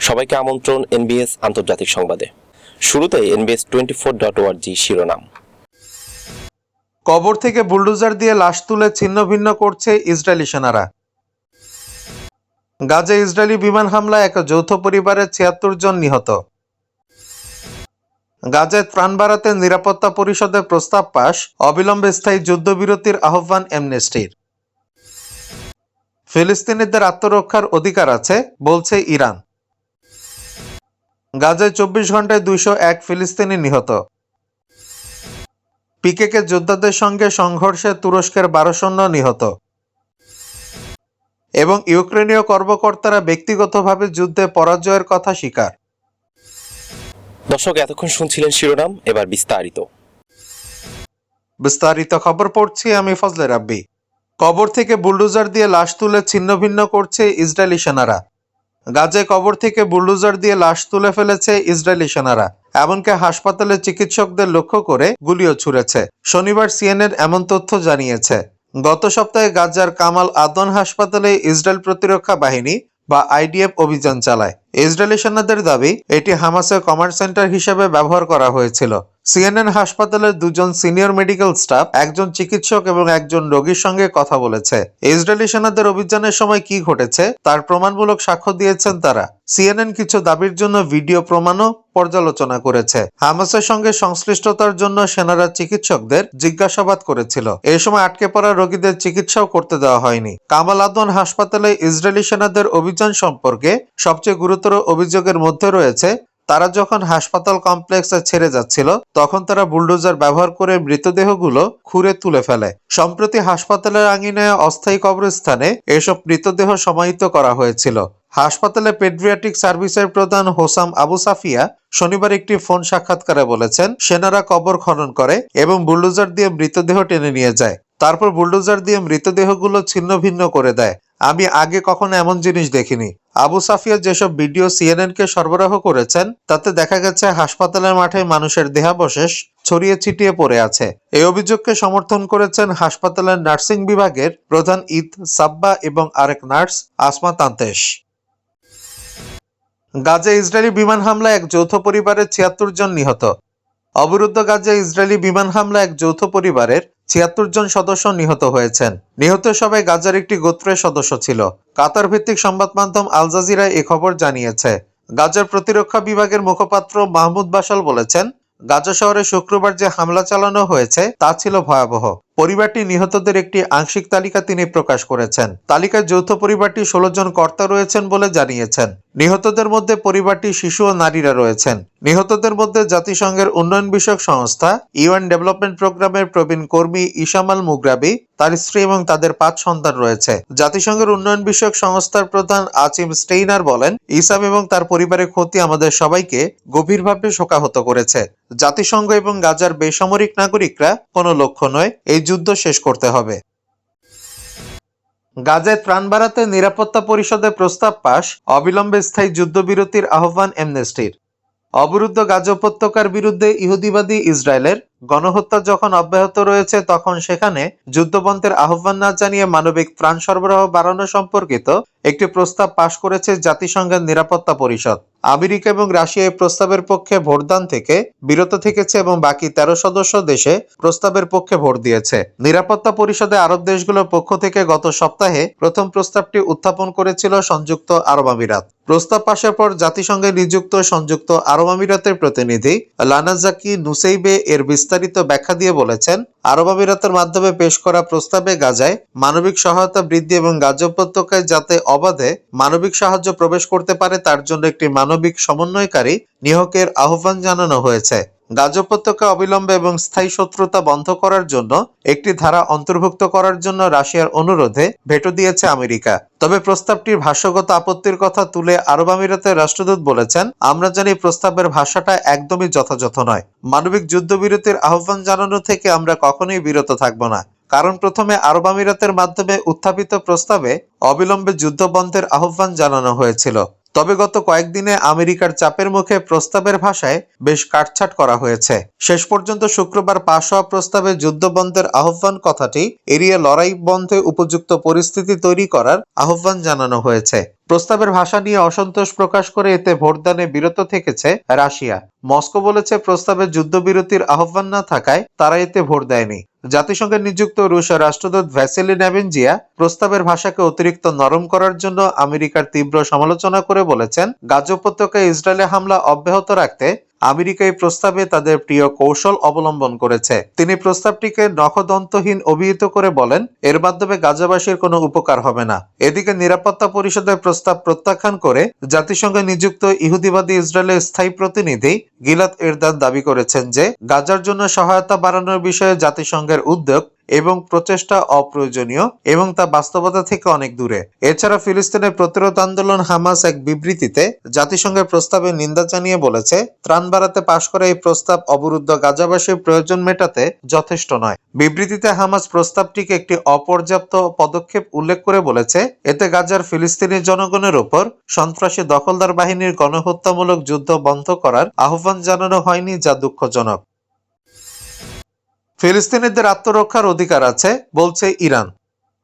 সবাইকে আমন্ত্রণ এনবিএস আন্তর্জাতিক সংবাদে। শুরুতে এনবিএস টোয়েন্টি ফোর ডট ওয়ার্জি শিরোনাম। কবর থেকে বুলডোজার দিয়ে লাশ তুলে ছিন্ন ভিন্ন করছে ইসরায়েলি সেনারা। গাজা ইসরায়েলি বিমান হামলায় এক যৌথ পরিবারের ছিয়াত্তর জন নিহত। গাজায় ত্রাণ বাড়াতে নিরাপত্তা পরিষদের প্রস্তাব পাশ অবিলম্বে স্থায়ী যুদ্ধবিরতির আহ্বান এমনেস্টির ফিলিস্তিনিদের আত্মরক্ষার অধিকার আছে, বলছে ইরান। গাজায় চব্বিশ ঘন্টায় দুইশো এক ফিলিস্তিনি নিহত। পিকেকে যোদ্ধাদের সঙ্গে সংঘর্ষে তুরস্কের বারো সৈন্য নিহত। এবং ইউক্রেনীয় কর্মকর্তারা ব্যক্তিগতভাবে যুদ্ধে পরাজয়ের কথা স্বীকার। দর্শক এতক্ষণ শুনছিলেন শিরোনাম এবার বিস্তারিত। বিস্তারিত খবর পড়ছি আমি ফজলে রাব্বি। কবর থেকে বুলডোজার দিয়ে লাশ তুলে ছিন্নভিন্ন করছে ইসরায়েলি সেনারা। গাজায় কবর থেকে বুলডোজার দিয়ে লাশ তুলে ফেলেছে ইসরায়েলি সেনারা। এমনকি হাসপাতালে চিকিৎসকদের লক্ষ্য করে গুলিও ছুড়েছে। শনিবার সিএনএন এমন তথ্য জানিয়েছে। গত সপ্তাহে গাজার কামাল আদন হাসপাতালে ইসরায়েল প্রতিরক্ষা বাহিনী বা আইডিএফ অভিযান চালায়। ইসরায়েলি সেনাদের দাবি, এটি হামাসের কমান্ড সেন্টার হিসেবে ব্যবহার করা হয়েছিল। সিএনএন হাসপাতালের দুজন সিনিয়র মেডিকেল স্টাফ, একজন চিকিৎসক এবং একজন রোগীর সঙ্গে কথা বলেছে। ইসরায়েলি সেনাদের অভিযানের সময় কি ঘটেছে, তার প্রমাণমূলক সাক্ষ্য দিয়েছেন তারা। সিএনএন কিছু দাবির জন্য ভিডিও প্রমাণও পর্যালোচনা করেছে। হামাসের সঙ্গে সংশ্লিষ্টতার জন্য সেনারা চিকিৎসকদের জিজ্ঞাসাবাদ করেছিল। এই সময় আটকে পড়া রোগীদের চিকিৎসাও করতে দেওয়া হয়নি। কামাল আদন হাসপাতালে ইসরায়েলি সেনাদের অভিযান সম্পর্কে সবচেয়ে গুরুতর অভিযোগের মধ্যে রয়েছে, তারা যখন হাসপাতাল কমপ্লেক্সে ছেড়ে যাচ্ছিল, তখন তারা বুলডোজার ব্যবহার করে মৃতদেহগুলো খুঁড়ে তুলে ফেলে। সম্প্রতি হাসপাতালের আঙিনায় অস্থায়ী কবরস্থানে এসব মৃতদেহ সমাহিত করা হয়েছিল। হাসপাতালে পেড্রিয়াটিক সার্ভিসের প্রধান হোসাম আবু সাফিয়া শনিবার একটি ফোন সাক্ষাৎকারে বলেছেন, সেনারা কবর খনন করে এবং বুলডোজার দিয়ে মৃতদেহ টেনে নিয়ে যায়। তারপর বুলডোজার দিয়ে মৃতদেহগুলো ছিন্ন ভিন্ন করে দেয়। আমি আগে কখনো এমন জিনিস দেখিনি। আবু সাফিয়া যেসব ভিডিও সিএনএন কে সরবরাহ করেছেন, তাতে দেখা গেছে হাসপাতালের মাঠে মানুষের দেহাবশেষ ছড়িয়ে ছিটিয়ে পড়ে আছে। এই অভিযোগকে সমর্থন করেছেন হাসপাতালের নার্সিং বিভাগের প্রধান ঈদ সাব্বা এবং আরেক নার্স আসমা তান্তেশ। গাজে ইসরায়েলি বিমান হামলায় এক যৌথ পরিবারের ছিয়াত্তর জন নিহত। অবরুদ্ধ গাজে ইসরায়েলি বিমান হামলা এক যৌথ পরিবারের ছিয়াত্তর জন সদস্য নিহত হয়েছেন। নিহত সবাই গাজার একটি গোত্রের সদস্য ছিল। কাতার ভিত্তিক সংবাদ মাধ্যম আলজাজিরা এ খবর জানিয়েছে, গাজার প্রতিরক্ষা বিভাগের মুখপাত্র মাহমুদ বাসাল বলেছেন, গাজা শহরে শুক্রবার যে হামলা চালানো হয়েছে তা ছিল ভয়াবহ। পরিবারটি নিহতদের একটি আংশিক তালিকা তিনি প্রকাশ করেছেন। তালিকায় যৌথ পরিবারটি ষোলো জন কর্তা রয়েছেন বলে জানিয়েছেন। নিহতদের মধ্যে পরিবারটি শিশু ও নারীরা রয়েছেন। নিহতদের মধ্যে জাতিসংঘের উন্নয়ন বিষয়ক সংস্থা, ইউএন ডেভেলপমেন্ট প্রোগ্রামের প্রবীণ কর্মী ইসামাল মুগ্রাবি, তার স্ত্রী এবং তাদের পাঁচ সন্তান রয়েছে। জাতিসংঘের উন্নয়ন বিষয়ক সংস্থার প্রধান আচিম স্টেইনার বলেন, ইসাম এবং তার পরিবারের ক্ষতি আমাদের সবাইকে গভীরভাবে শোকাহত করেছে। জাতিসংঘ এবং গাজার বেসামরিক নাগরিকরা কোনো লক্ষ্য নয়, এই যুদ্ধ শেষ করতে হবে। গাজায় ত্রাণ বাড়াতে নিরাপত্তা পরিষদে প্রস্তাব পাশ অবিলম্বে স্থায়ী যুদ্ধবিরতির আহ্বান এমনেস্টির অবরুদ্ধ গাজ উপত্যকার বিরুদ্ধে ইহুদিবাদী ইসরায়েলের গণহত্যা যখন অব্যাহত রয়েছে, তখন সেখানে যুদ্ধবন্ধের আহ্বান না জানিয়ে মানবিক ত্রাণ সরবরাহ বাড়ানো সম্পর্কিত একটি প্রস্তাব পাশ করেছে জাতিসংঘের নিরাপত্তা পরিষদ। আমেরিকা এবং রাশিয়া এই প্রস্তাবের পক্ষে ভোটদান থেকে বিরত থেকেছে এবং বাকি তেরো সদস্য দেশে প্রস্তাবের পক্ষে ভোট দিয়েছে। নিরাপত্তা পরিষদে আরব দেশগুলোর পক্ষ থেকে গত সপ্তাহে প্রথম প্রস্তাবটি উত্থাপন করেছিল সংযুক্ত আরব আমিরাত। প্রস্তাব পাশের পর জাতিসংঘে নিযুক্ত সংযুক্ত আরব আমিরাতের প্রতিনিধি লানাজাকি নুসেইবে এর বিস্তারিত ব্যাখ্যা দিয়ে বলেছেন, আরব আমিরাতের মাধ্যমে পেশ করা প্রস্তাবে গাজায় মানবিক সহায়তা বৃদ্ধি এবং গাজা উপত্যকায় যাতে অবাধে মানবিক সাহায্য প্রবেশ করতে পারে তার জন্য একটি মানবিক সমন্বয়কারী নিহকের আহ্বান জানানো হয়েছে। গাজা উপত্যকা অবিলম্বে এবং স্থায়ী শত্রুতা বন্ধ করার জন্য একটি ধারা অন্তর্ভুক্ত করার জন্য রাশিয়ার অনুরোধে ভেটো দিয়েছে আমেরিকা। তবে প্রস্তাবটির ভাষ্যগত আপত্তির কথা তুলে আরব আমিরাতের রাষ্ট্রদূত বলেছেন, আমরা জানি প্রস্তাবের ভাষাটা একদমই যথাযথ নয়। মানবিক যুদ্ধবিরতির আহ্বান জানানো থেকে আমরা কখনোই বিরত থাকব না। কারণ প্রথমে আরব আমিরাতের মাধ্যমে উত্থাপিত প্রস্তাবে অবিলম্বে যুদ্ধ বন্ধের আহ্বান জানানো হয়েছিল। তবে গত কয়েকদিনে আমেরিকার চাপের মুখে প্রস্তাবের ভাষায় বেশ কাটছাট করা হয়েছে। শেষ পর্যন্ত শুক্রবার পাশ হওয়া প্রস্তাবে যুদ্ধ বন্ধের আহ্বান কথাটি এড়িয়ে লড়াই বন্ধে উপযুক্ত পরিস্থিতি তৈরি করার আহ্বান জানানো হয়েছে। প্রস্তাবের ভাষা নিয়ে অসন্তোষ প্রকাশ করে এতে ভোটদানে বিরত থেকেছে রাশিয়া। মস্কো বলেছে, প্রস্তাবে যুদ্ধবিরতির আহ্বান না থাকায় তারা এতে ভোট দেয়নি। জাতিসংঘে নিযুক্ত রুশ রাষ্ট্রদূত ভ্যাসেলি নেভেনজিয়া প্রস্তাবের ভাষাকে অতিরিক্ত নরম করার জন্য আমেরিকার তীব্র সমালোচনা করে বলেছেন, গাজ উপত্যকায় ইসরায়েলে হামলা অব্যাহত রাখতে আমেরিকা এই প্রস্তাবে তাদের প্রিয় কৌশল অবলম্বন করেছে। তিনি প্রস্তাবটিকে নখদন্তহীন অভিহিত করে বলেন, এর মাধ্যমে গাজাবাসীর কোনো উপকার হবে না। এদিকে নিরাপত্তা পরিষদের প্রস্তাব প্রত্যাখ্যান করে জাতিসংঘে নিযুক্ত ইহুদিবাদী ইসরায়েলের স্থায়ী প্রতিনিধি গিলাত এরদান দাবি করেছেন যে, গাজার জন্য সহায়তা বাড়ানোর বিষয়ে জাতিসংঘের উদ্যোগ এবং প্রচেষ্টা অপ্রয়োজনীয় এবং তা বাস্তবতা থেকে অনেক দূরে। এছাড়া ফিলিস্তিনের প্রতিরোধ আন্দোলন হামাস এক বিবৃতিতে জাতিসংঘের প্রস্তাবে নিন্দা জানিয়ে বলেছে, ত্রাণ বাড়াতে পাশ করা এই প্রস্তাব অবরুদ্ধ গাজাবাসীর প্রয়োজন মেটাতে যথেষ্ট নয়। বিবৃতিতে হামাস প্রস্তাবটিকে একটি অপর্যাপ্ত পদক্ষেপ উল্লেখ করে বলেছে, এতে গাজার ফিলিস্তিনি জনগণের ওপর সন্ত্রাসী দখলদার বাহিনীর গণহত্যামূলক যুদ্ধ বন্ধ করার আহ্বান জানানো হয়নি যা দুঃখজনক। ফিলিস্তিনিদের আত্মরক্ষার অধিকার আছে, বলছে ইরান।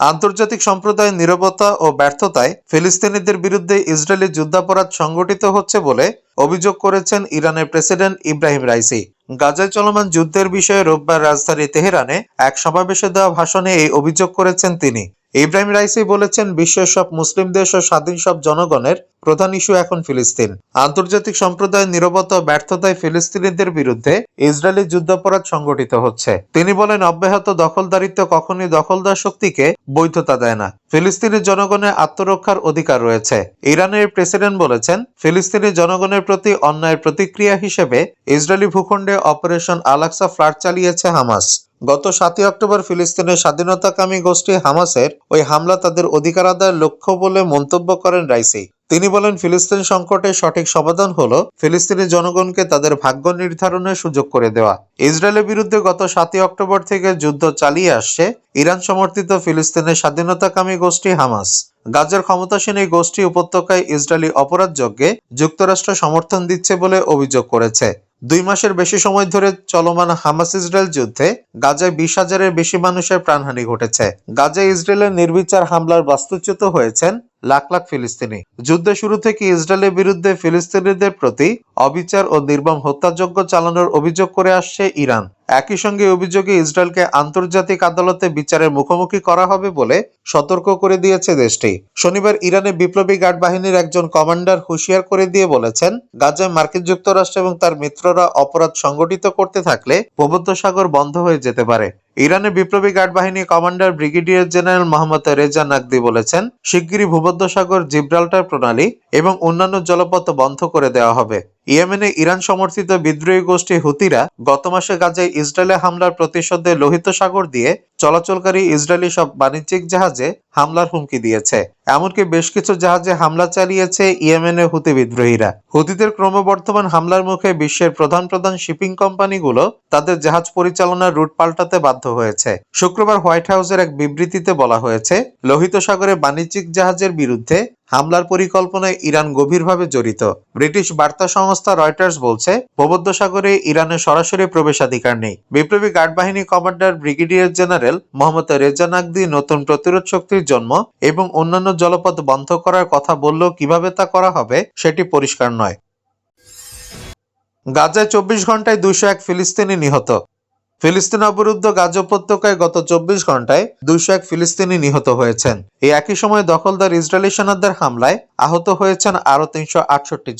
আন্তর্জাতিক সম্প্রদায়ের নিরবতা ও ব্যর্থতায় ফিলিস্তিনিদের বিরুদ্ধে ইসরায়েলি যুদ্ধাপরাধ সংগঠিত হচ্ছে বলে অভিযোগ করেছেন ইরানের প্রেসিডেন্ট ইব্রাহিম রাইসি। গাজায় চলমান যুদ্ধের বিষয়ে রোববার রাজধানী তেহরানে এক সমাবেশে দেওয়া ভাষণে এই অভিযোগ করেছেন তিনি। ইব্রাহিম রাইসি বলেছেন, বিশ্বের সব মুসলিম দেশ ও স্বাধীন সব জনগণের প্রধান ইস্যু এখন ফিলিস্তিন। আন্তর্জাতিক সম্প্রদায়ের নিরবতা ব্যর্থতায় ফিলিস্তিনিদের বিরুদ্ধে ইসরায়েলি যুদ্ধাপরাধ সংগঠিত হচ্ছে। তিনি বলেন, অব্যাহত দখলদারিত্ব কখনই দখলদার শক্তিকে বৈধতা দেয় না। ফিলিস্তিনি জনগণের আত্মরক্ষার অধিকার রয়েছে। ইরানের প্রেসিডেন্ট বলেছেন, ফিলিস্তিনি জনগণের প্রতি অন্যায়ের প্রতিক্রিয়া হিসেবে ইসরায়েলি ভূখণ্ডে অপারেশন আলাক্সা ফ্লাট চালিয়েছে হামাস। গত সাতই অক্টোবর ফিলিস্তিনের স্বাধীনতাকামী গোষ্ঠী হামাসের ওই হামলা তাদের অধিকার আদায়ের লক্ষ্য বলে মন্তব্য করেন রাইসি। তিনি বলেন, ফিলিস্তিন সংকটের সঠিক সমাধান হলো ফিলিস্তিনি জনগণকে তাদের ভাগ্য নির্ধারণের সুযোগ করে দেওয়া। ইসরায়েলের বিরুদ্ধে গত সাতই অক্টোবর থেকে যুদ্ধ চালিয়ে আসছে ইরান সমর্থিত ফিলিস্তিনের স্বাধীনতাকামী গোষ্ঠী হামাস। গাজার ক্ষমতাসীন এই গোষ্ঠী উপত্যকায় ইসরায়েলি অপরাধযজ্ঞে যুক্তরাষ্ট্র সমর্থন দিচ্ছে বলে অভিযোগ করেছে। দুই মাসের বেশি সময় ধরে চলমান হামাস ইসরায়েল যুদ্ধে গাজায় বিশ হাজারের বেশি মানুষের প্রাণহানি ঘটেছে। গাজায় ইসরায়েলের নির্বিচার হামলার বাস্তুচ্যুত হয়েছেন লাখ লাখ ফিলিস্তিনি। যুদ্ধ শুরু থেকে ইসরায়েলের বিরুদ্ধে ফিলিস্তিনিদের প্রতি অবিচার ও নির্মম হত্যাযজ্ঞ চালানোর অভিযোগ করে আসছে ইরান। একই সঙ্গে অভিযোগে ইসরায়েলকে আন্তর্জাতিক আদালতে বিচারের মুখোমুখি করা হবে বলে সতর্ক করে দিয়েছে দেশটি। শনিবার ইরানের বিপ্লবী গার্ড বাহিনীর একজন কমান্ডার হুঁশিয়ার করে দিয়ে বলেছেন, গাজায় মার্কিন যুক্তরাষ্ট্র এবং তার মিত্ররা অপরাধ সংগঠিত করতে থাকলে ভূমধ্যসাগর বন্ধ হয়ে যেতে পারে। ইরানের বিপ্লবী গার্ড বাহিনী commander brigadier general Mohammad Reza Naqdi বলেছেন, শিগগিরই ভূমধ্যসাগর, জিব্রাল্টার প্রণালী এবং অন্যান্য জলপথ বন্ধ করে দেওয়া হবে। ইয়েমেনে ইরান সমর্থিত বিদ্রোহী গোষ্ঠী হুতিরা গত মাসে গাজায় ইসরায়েলে হামলার প্রতিশোধে লোহিত সাগর দিয়ে চলাচলকারী ইসরায়েলি সব বাণিজ্যিক জাহাজে হামলার হুমকি দিয়েছে। এমনকি বেশ কিছু জাহাজে হামলা চালিয়েছে ইয়েমেনের হুতি বিদ্রোহীরা। হুতিদের ক্রমবর্ধমান হামলার মুখে বিশ্বের প্রধান প্রধান শিপিং কোম্পানিগুলো তাদের জাহাজ পরিচালনার রুট পাল্টাতে বাধ্য হয়েছে। শুক্রবার হোয়াইট হাউসের এক বিবৃতিতে বলা হয়েছে, লোহিত সাগরে বাণিজ্যিক জাহাজের বিরুদ্ধে হামলার পরিকল্পনায় ইরান গভীরভাবে জড়িত। ব্রিটিশ বার্তা সংস্থা রয়টার্স বলছে, ভূমধ্যসাগরে ইরানের সরাসরি প্রবেশাধিকার নেই। বিপ্লবী গার্ড বাহিনী commander brigadier general Mohammad Reza Naqdi নতুন প্রতিরোধ শক্তির জন্ম এবং অন্যান্য জলপথ বন্ধ করার কথা বললেও কীভাবে তা করা হবে সেটি পরিষ্কার নয়। গাজায় চব্বিশ ঘন্টায় দুইশো এক ফিলিস্তিনি নিহত। ফিলিস্তিন অবরুদ্ধ গাজ উপত্যকায় গত চব্বিশ ঘন্টায় দুইশো এক ফিলিস্তিনি নিহত হয়েছেন। এই একই সময় দখলদার ইসরায়েলি সেনাদের হামলায় আহত হয়েছেন আরও তিনশো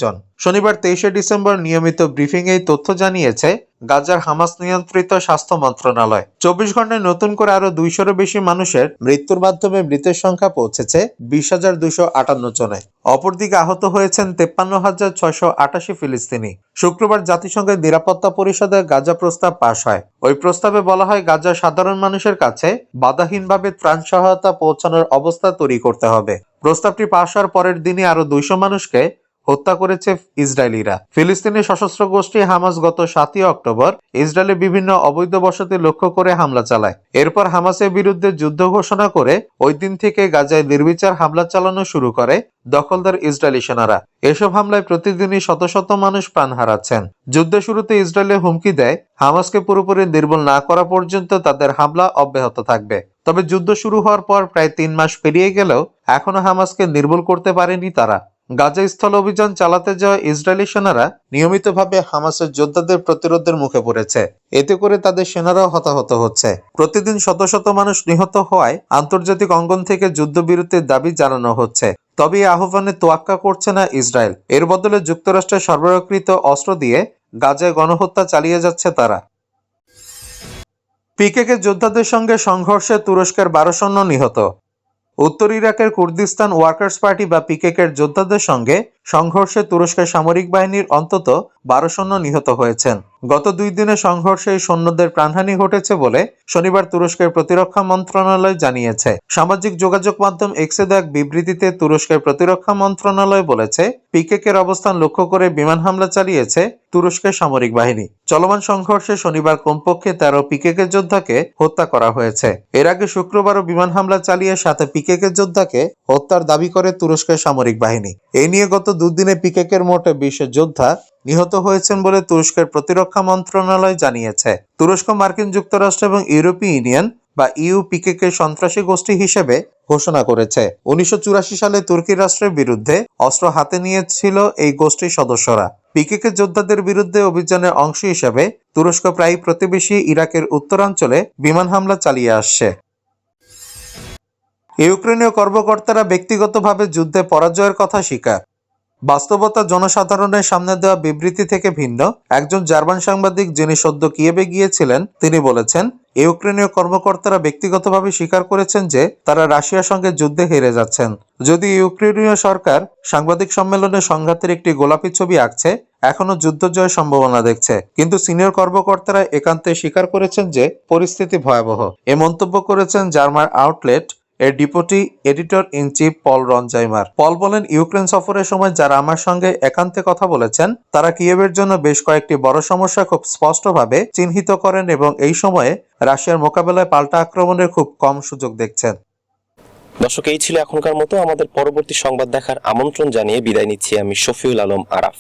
জন। শনিবার তেইশে ডিসেম্বর নিয়মিত ব্রিফিং এই তথ্য জানিয়েছে গাজার হামাস নিয়ন্ত্রিত স্বাস্থ্য মন্ত্রণালয়। চব্বিশ ঘন্টায় নতুন করে আরও দুইশোরও বেশি মানুষের মৃত্যুর মাধ্যমে মৃতের সংখ্যা পৌঁছেছে বিশ হাজার দুইশো আটান্ন জনে। অপরদিকে আহত হয়েছেন তেপ্পান্ন হাজার ছয়শো আটাশি ফিলিস্তিনি। শুক্রবার জাতিসংঘের নিরাপত্তা পরিষদে গাজা প্রস্তাব পাশ হয়। ওই প্রস্তাবে বলা হয়, গাজার সাধারণ মানুষের কাছে বাধাহীনভাবে ত্রাণ সহায়তা পৌঁছানোর অবস্থা তৈরি করতে হবে। প্রস্তাবটি পাশ হওয়ার পরের দিনই আরও দুইশো মানুষকে হত্যা করেছে ইসরায়েলিরা। ফিলিস্তিনি সশস্ত্র গোষ্ঠী হামাস গত সাতই অক্টোবর ইসরায়েলের বিভিন্ন অবৈধ বসতি লক্ষ্য করে হামলা চালায়। এরপর হামাসের বিরুদ্ধে যুদ্ধ ঘোষণা করে ওই দিন থেকে গাজায় নির্বিচার হামলা চালানো শুরু করে দখলদার ইসরায়েলি সেনারা। এসব হামলায় প্রতিদিনই শত শত মানুষ প্রাণ হারাচ্ছেন। যুদ্ধ শুরুতে ইসরায়েলে হুমকি দেয়, হামাসকে পুরোপুরি নির্মূল না করা পর্যন্ত তাদের হামলা অব্যাহত থাকবে। তবে যুদ্ধ শুরু হওয়ার পর প্রায় তিন মাস পেরিয়ে গেলেও এখনও হামাসকে নির্মূল করতে পারেনি তারা। গাজা স্থল অভিযান চালাতে যাওয়া ইসরায়েলি সেনারা নিয়মিতভাবে হামাসের যোদ্ধাদের প্রতিরোধের মুখে পড়েছে। এতে করে তাদের সেনারাও হতাহত হচ্ছে। প্রতিদিন শত শত মানুষ নিহত হওয়ায় আন্তর্জাতিক অঙ্গন থেকে যুদ্ধবিরতির দাবি জানানো হচ্ছে। তবে এই আহ্বানে তোয়াক্কা করছে না ইসরায়েল। এর বদলে যুক্তরাষ্ট্রের সরবরাহকৃত অস্ত্র দিয়ে গাজায় গণহত্যা চালিয়ে যাচ্ছে তারা। পিকেকে যোদ্ধাদের সঙ্গে সংঘর্ষে তুরস্কের বারো সৈন্য নিহত। উত্তর ইরাকের কুর্দিস্তান ওয়ার্কার্স পার্টি বা পিকেকের যোদ্ধাদের সঙ্গে সংঘর্ষে তুরস্কের সামরিক বাহিনীর অন্তত বারো সৈন্য নিহত হয়েছেন। গত দুই দিনের সংঘর্ষে সৈন্যদের প্রাণহানি ঘটেছে বলে শনিবার তুরস্কের প্রতিরক্ষা মন্ত্রণালয় জানিয়েছে। সামাজিক যোগাযোগ মাধ্যম এক্সে এক বিবৃতিতে তুরস্কের প্রতিরক্ষা মন্ত্রণালয় বলেছে, পিকেকের অবস্থান লক্ষ্য করে বিমান হামলা চালিয়েছে তুরস্কের সামরিক বাহিনী। চলমান সংঘর্ষে শনিবার কমপক্ষে তেরো পিকেকে যোদ্ধাকে হত্যা করা হয়েছে। এর আগে শুক্রবারও বিমান হামলা চালিয়ে সাথে পিকেকে যোদ্ধাকে হত্যার দাবি করে তুরস্কের সামরিক বাহিনী। এই নিয়ে গত দুদিনে পিকেকের মোটে বিশ যোদ্ধা নিহত হয়েছেন বলে তুরস্কের প্রতিরক্ষা মন্ত্রণালয় জানিয়েছে। তুরস্ক, মার্কিন যুক্তরাষ্ট্র এবং ইউরোপীয় ইউনিয়ন বা ইউ পিকেকে সন্ত্রাসী গোষ্ঠী হিসেবে ঘোষণা করেছে। উনিশশো সালে তুর্কি রাষ্ট্রের বিরুদ্ধে অস্ত্র হাতে নিয়েছিল এই গোষ্ঠীর সদস্যরা। পিকেকে যোদ্ধাদের বিরুদ্ধে অভিযানের অংশ হিসেবে তুরস্ক প্রায় প্রতিবেশী ইরাকের উত্তরাঞ্চলে বিমান হামলা চালিয়ে আসছে। ইউক্রেনীয় কর্মকর্তারা ব্যক্তিগতভাবে যুদ্ধে পরাজয়ের কথা স্বীকার। বাস্তবতা জনসাধারণের সামনে দেওয়া বিবৃতি থেকে ভিন্ন, একজন জার্মান সাংবাদিক যিনি সদ্য কিয়েবে গিয়েছিলেন, তিনি বলেছেন, ইউক্রেনীয় কর্মকর্তারা ব্যক্তিগতভাবে স্বীকার করেছেন যে তারা রাশিয়ার সঙ্গে যুদ্ধে হেরে যাচ্ছেন। যদি ইউক্রেনীয় সরকার সাংবাদিক সম্মেলনে সংঘাতের একটি গোলাপি ছবি আঁকছে এখনও যুদ্ধ জয়ের সম্ভাবনা দেখছে। কিন্তু সিনিয়র কর্মকর্তারা একান্তে স্বীকার করেছেন যে পরিস্থিতি ভয়াবহ। এ মন্তব্য করেছেন জার্মান আউটলেট এর deputy editor in chief Paul Ronzheimer Paul বলেন, ইউক্রেন সফরের সময় যারা আমার সঙ্গে একান্তে কথা বলেছেন, তারা কিয়েভের জন্য বেশ কয়েকটি বড় সমস্যা খুব স্পষ্টভাবে চিহ্নিত করেন এবং এই সময়ে রাশিয়ার মোকাবেলায় পাল্টা আক্রমণের খুব কম সুযোগ দেখছেন। দর্শক, এই ছিল এখনকার মতো। আমাদের পরবর্তী সংবাদ দেখার আমন্ত্রণ জানিয়ে বিদায় নিচ্ছি আমি শফিউল আলম আরাফ।